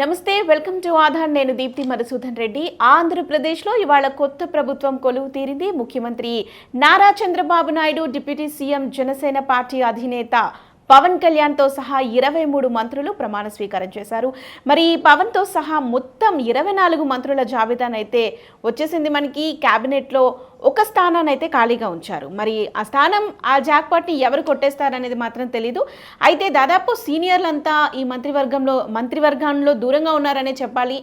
నమస్తే welcome to Aadhaar. నేను దీప్తి మధుసూదన్ రెడ్డి. ఆంధ్రప్రదేశ్లో ఇవాళ కొత్త ప్రభుత్వం కొలువు తీరింది. ముఖ్యమంత్రి Nara Chandrababu Naidu deputy CM Janasena party అధినేత పవన్ కళ్యాణ్తో సహా ఇరవై మూడు మంత్రులు ప్రమాణ స్వీకారం చేశారు. మరి పవన్తో సహా మొత్తం ఇరవై నాలుగు మంత్రుల జాబితానైతే వచ్చేసింది. మనకి క్యాబినెట్లో ఒక స్థానాన్ని అయితే ఖాళీగా ఉంచారు. మరి ఆ స్థానం ఆ జాక్పాట్ని ఎవరు కొట్టేస్తారనేది మాత్రం తెలీదు. అయితే దాదాపు సీనియర్లంతా ఈ మంత్రివర్గంలో మంత్రివర్గంలో దూరంగా ఉన్నారనే చెప్పాలి.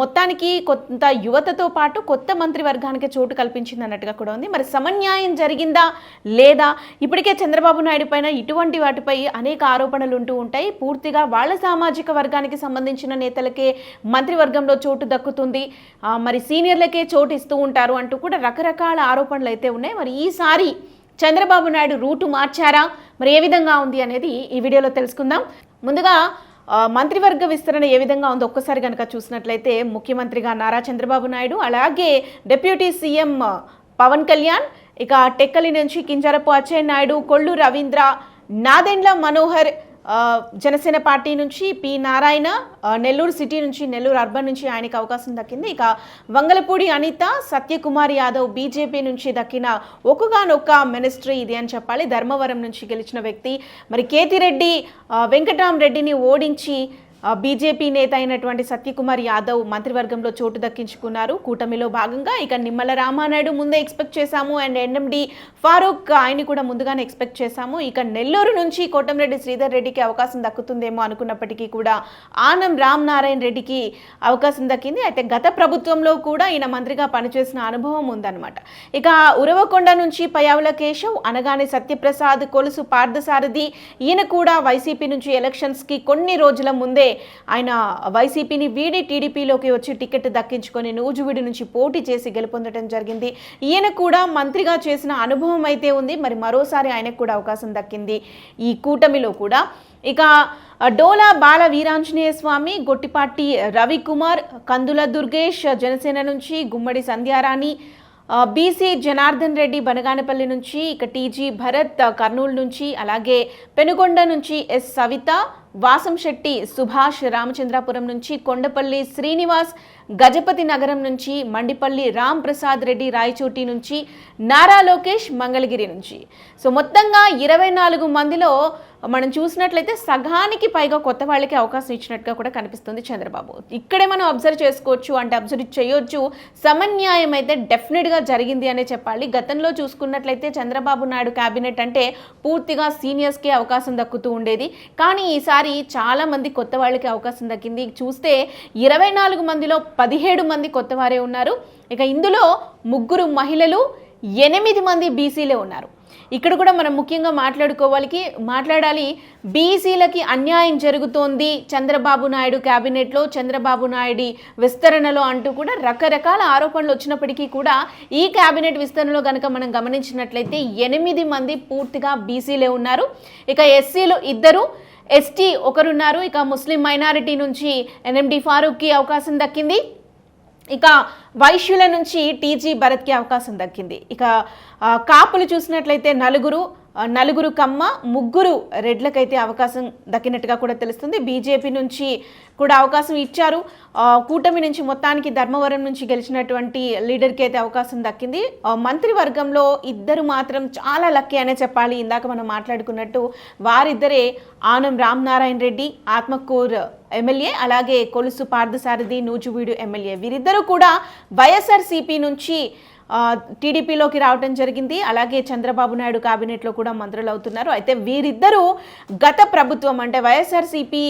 మొత్తానికి కొంత యువతతో పాటు కొత్త మంత్రివర్గానికి చోటు కల్పించింది అన్నట్టుగా కూడా ఉంది. మరి సమన్యాయం జరిగిందా లేదా? ఇప్పటికే చంద్రబాబు నాయుడు పైన ఇటువంటి వాటిపై అనేక ఆరోపణలు ఉంటూ ఉంటాయి. పూర్తిగా వాళ్ళ సామాజిక వర్గానికి సంబంధించిన నేతలకే మంత్రివర్గంలో చోటు దక్కుతుంది. మరి సీనియర్లకే చోటు ఇస్తూ ఉంటారు అంటూ కూడా రకరకాల ఆరోపణలు అయితే ఉన్నాయి. మరి ఈసారి చంద్రబాబు నాయుడు రూటు మార్చారా? మరి ఏ విధంగా ఉంది అనేది ఈ వీడియోలో తెలుసుకుందాం. ముందుగా మంత్రివర్గ విస్తరణ ఏ విధంగా ఉందో ఒక్కసారి కనుక చూసినట్లయితే ముఖ్యమంత్రిగా నారా చంద్రబాబు నాయుడు అలాగే డిప్యూటీ సీఎం పవన్ కళ్యాణ్ ఇక టెక్కలి నుంచి కింజరపు అచ్చెన్నాయుడు నాయుడు కొల్లు రవీంద్ర నాదెండ్ల మనోహర్ జనసేన పార్టీ నుంచి పి. నారాయణ నెల్లూరు సిటీ నుంచి నెల్లూరు అర్బన్ నుంచి ఆయనకి అవకాశం దక్కింది. ఇక వంగలపూడి అనిత సత్యకుమార్ యాదవ్ బీజేపీ నుంచి దక్కిన ఒకగానొక్క మినిస్ట్రీ ఇది అని చెప్పాలి. ధర్మవరం నుంచి గెలిచిన వ్యక్తి. మరి కేతిరెడ్డి వెంకటరామరెడ్డిని ఓడించి బీజేపీ నేత అయినటువంటి సత్యకుమార్ యాదవ్ మంత్రివర్గంలో చోటు దక్కించుకున్నారు. కూటమిలో భాగంగా ఇక నిమ్మల రామానాయుడు ముందే ఎక్స్పెక్ట్ చేశాము అండ్ ఎన్ఎండి ఫారూక్ ఆయన్ని కూడా ముందుగానే ఎక్స్పెక్ట్ చేశాము. ఇక నెల్లూరు నుంచి కోటంరెడ్డి శ్రీధర్ రెడ్డికి అవకాశం దక్కుతుందేమో అనుకున్నప్పటికీ కూడా ఆనం రామ్ నారాయణ రెడ్డికి అవకాశం దక్కింది. అయితే గత ప్రభుత్వంలో కూడా ఈయన మంత్రిగా పనిచేసిన అనుభవం ఉందన్నమాట. ఇక ఉరవకొండ నుంచి పయావుల కేశవ్ అనగానే సత్యప్రసాద్ కొలుసు పార్థసారథి ఈయన కూడా వైసీపీ నుంచి ఎలక్షన్స్కి కొన్ని రోజుల ముందే ఆయన వైసీపీని వీడి టీడీపీలోకి వచ్చి టికెట్ దక్కించుకొని నూజువిడి నుంచి పోటీ చేసి గెలుపొందడం జరిగింది. ఈయన కూడా మంత్రిగా చేసిన అనుభవం అయితే ఉంది. మరి మరోసారి ఆయనకు కూడా అవకాశం దక్కింది. ఈ కూటమిలో కూడా ఇక డోలా బాల వీరాంజనేయ స్వామి గొట్టిపాటి రవికుమార్ కందుల దుర్గేష్ జనసేన నుంచి గుమ్మడి సంధ్యారాణి బీసీ జనార్దన్ రెడ్డి బనగానపల్లి నుంచి ఇక టీజీ భరత్ కర్నూలు నుంచి అలాగే పెనుగొండ నుంచి ఎస్ సవిత వాసంశెట్టి సుభాష్ రామచంద్రాపురం నుంచి కొండపల్లి శ్రీనివాస్ గజపతి నగరం నుంచి మండిపల్లి రామ్ ప్రసాద్ రెడ్డి రాయచోటి నుంచి నారా లోకేష్ మంగళగిరి నుంచి. సో మొత్తంగా ఇరవై నాలుగు మందిలో మనం చూసినట్లయితే సగానికి పైగా కొత్త వాళ్ళకి అవకాశం ఇచ్చినట్టుగా కూడా కనిపిస్తుంది చంద్రబాబు. ఇక్కడే మనం అబ్జర్వ్ చేసుకోవచ్చు అంటే అబ్జర్వ్ చేయొచ్చు. సమన్యాయం అయితే డెఫినెట్గా జరిగింది అనే చెప్పాలి. గతంలో చూసుకున్నట్లయితే చంద్రబాబు నాయుడు క్యాబినెట్ అంటే పూర్తిగా సీనియర్స్కి అవకాశం దక్కుతూ ఉండేది. కానీ ఈసారి చాలా మంది కొత్త వాళ్ళకి అవకాశం దక్కింది. చూస్తే ఇరవై నాలుగు మందిలో పదిహేడు మంది కొత్త వారే ఉన్నారు. ఇక ఇందులో ముగ్గురు మహిళలు ఎనిమిది మంది బీసీలే ఉన్నారు. ఇక్కడ కూడా మనం ముఖ్యంగా మాట్లాడుకోవాలికి మాట్లాడాలి బీసీలకి అన్యాయం జరుగుతోంది చంద్రబాబు నాయుడు క్యాబినెట్లో చంద్రబాబు నాయుడి విస్తరణలో అంటూ కూడా రకరకాల ఆరోపణలు వచ్చినప్పటికీ కూడా ఈ క్యాబినెట్ విస్తరణలో కనుక మనం గమనించినట్లయితే ఎనిమిది మంది పూర్తిగా బీసీలే ఉన్నారు. ఇక ఎస్సీలు ఇద్దరు ఎస్టీ ఒకరున్నారు. ఇక ముస్లిం మైనారిటీ నుంచి ఎన్ఎండి ఫారూక్కి అవకాశం దక్కింది. ఇక వైశ్యుల నుంచి టీజీ భరత్కి అవకాశం దక్కింది. ఇక కాపులు చూసినట్లయితే నలుగురు నలుగురు కమ్మ ముగ్గురు రెడ్లకైతే అవకాశం దక్కినట్టుగా కూడా తెలుస్తుంది. బీజేపీ నుంచి కూడా అవకాశం ఇచ్చారు. కూటమి నుంచి మొత్తానికి ధర్మవరం నుంచి గెలిచినటువంటి లీడర్కి అయితే అవకాశం దక్కింది. మంత్రివర్గంలో ఇద్దరు మాత్రం చాలా లక్కీ అనే చెప్పాలి. ఇందాక మనం మాట్లాడుకున్నట్టు వారిద్దరే ఆనం రామ్ నారాయణ రెడ్డి ఆత్మకూర్ ఎమ్మెల్యే అలాగే కొలుసు పార్థసారథి నూజువీడు ఎమ్మెల్యే. వీరిద్దరూ కూడా వైఎస్ఆర్సీపీ నుంచి టీడీపీలోకి రావటం జరిగింది. అలాగే చంద్రబాబు నాయుడు కేబినెట్లో కూడా మంత్రులు అవుతున్నారు. అయితే వీరిద్దరూ గత ప్రభుత్వం అంటే వైఎస్ఆర్సీపీ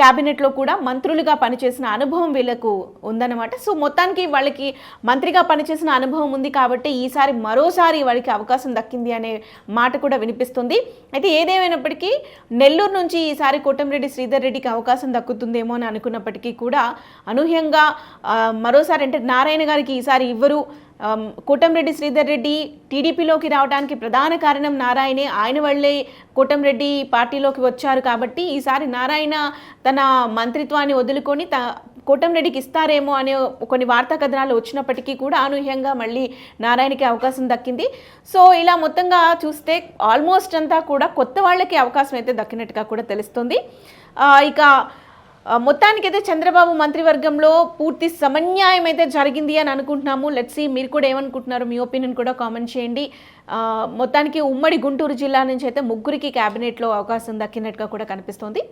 కేబినెట్లో కూడా మంత్రులుగా పనిచేసిన అనుభవం వీళ్ళకు ఉందన్నమాట. సో మొత్తానికి వాళ్ళకి మంత్రిగా పనిచేసిన అనుభవం ఉంది కాబట్టి ఈసారి మరోసారి వాళ్ళకి అవకాశం దక్కింది అనే మాట కూడా వినిపిస్తుంది. అయితే ఏదేమైనప్పటికీ నెల్లూరు నుంచి ఈసారి కోటంరెడ్డి శ్రీధర్ రెడ్డికి అవకాశం దక్కుతుందేమో అని అనుకున్నప్పటికీ కూడా అనూహ్యంగా మరోసారి అంటే నారాయణ గారికి ఈసారి ఇవ్వరు. కోటంరెడ్డి శ్రీధర్ రెడ్డి టీడీపీలోకి రావడానికి ప్రధాన కారణం నారాయణే. ఆయన వల్లే కోటంరెడ్డి పార్టీలోకి వచ్చారు కాబట్టి ఈసారి నారాయణ తన మంత్రిత్వాన్ని వదులుకొని త కోటంరెడ్డికి ఇస్తారేమో అనే కొన్ని వార్తా కథనాలు వచ్చినప్పటికీ కూడా అనూహ్యంగా మళ్ళీ నారాయణకి అవకాశం దక్కింది. సో ఇలా మొత్తంగా చూస్తే ఆల్మోస్ట్ అంతా కూడా కొత్త వాళ్ళకి అవకాశం అయితే దక్కినట్టుగా కూడా తెలుస్తుంది. ఇక మొత్తానికైతే చంద్రబాబు మంత్రివర్గంలో పూర్తి సమన్యాయం అయితే జరిగింది అని అనుకుంటున్నాము. లెట్స్ మీరు కూడా ఏమనుకుంటున్నారు మీ ఒపీనియన్ కూడా కామెంట్ చేయండి. మొత్తానికి ఉమ్మడి గుంటూరు జిల్లా నుంచి అయితే ముగ్గురికి క్యాబినెట్లో అవకాశం దక్కినట్టుగా కూడా కనిపిస్తోంది.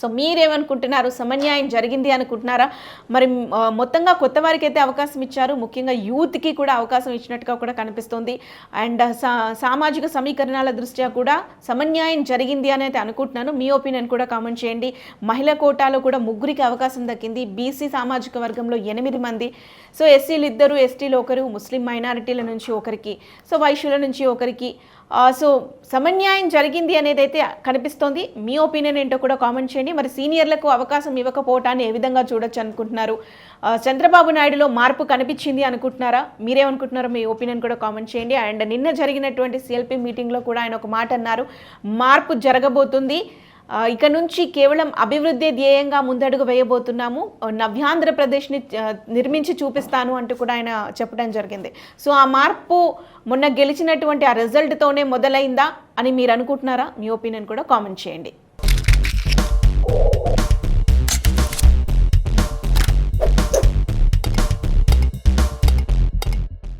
సో మీరేమనుకుంటున్నారు? సమన్యాయం జరిగింది అనుకుంటున్నారా? మరి మొత్తంగా కొత్త వారికి అయితే అవకాశం ఇచ్చారు. ముఖ్యంగా యూత్కి కూడా అవకాశం ఇచ్చినట్టుగా కూడా కనిపిస్తుంది. అండ్ సా సామాజిక సమీకరణాల దృష్ట్యా కూడా సమన్యాయం జరిగింది అని అయితే అనుకుంటున్నాను. మీ ఒపీనియన్ కూడా కామెంట్ చేయండి. మహిళ కోటాలో కూడా ముగ్గురికి అవకాశం దక్కింది. బీసీ సామాజిక వర్గంలో ఎనిమిది మంది. సో ఎస్సీలు ఇద్దరు ఎస్టీలు ఒకరు ముస్లిం మైనారిటీల నుంచి ఒకరికి సో వైశ్యుల నుంచి ఒకరికి సో సమన్యాయం జరిగింది అనేది అయితే కనిపిస్తోంది. మీ ఒపీనియన్ ఏంటో కూడా కామెంట్ చేయండి. మరి సీనియర్లకు అవకాశం ఇవ్వకపోవటాన్ని ఏ విధంగా చూడొచ్చు అనుకుంటున్నారు? చంద్రబాబు నాయుడులో మార్పు కనిపించింది అనుకుంటున్నారా? మీరేమనుకుంటున్నారో మీ ఒపీనియన్ కూడా కామెంట్ చేయండి. అండ్ నిన్న జరిగినటువంటి సిఎల్పి మీటింగ్లో కూడా ఆయన ఒక మాట అన్నారు. మార్పు జరగబోతుంది. ఇక నుంచి కేవలం అభివృద్ధి ధ్యేయంగా ముందడుగు వేయబోతున్నాము. నవ్యాంధ్రప్రదేశ్ని నిర్మించి చూపిస్తాను అంటూ కూడా ఆయన చెప్పడం జరిగింది. సో ఆ మార్పు మొన్న గెలిచినటువంటి ఆ రిజల్ట్తోనే మొదలైందా అని మీరు అనుకుంటున్నారా? మీ ఒపీనియన్ కూడా కామెంట్ చేయండి.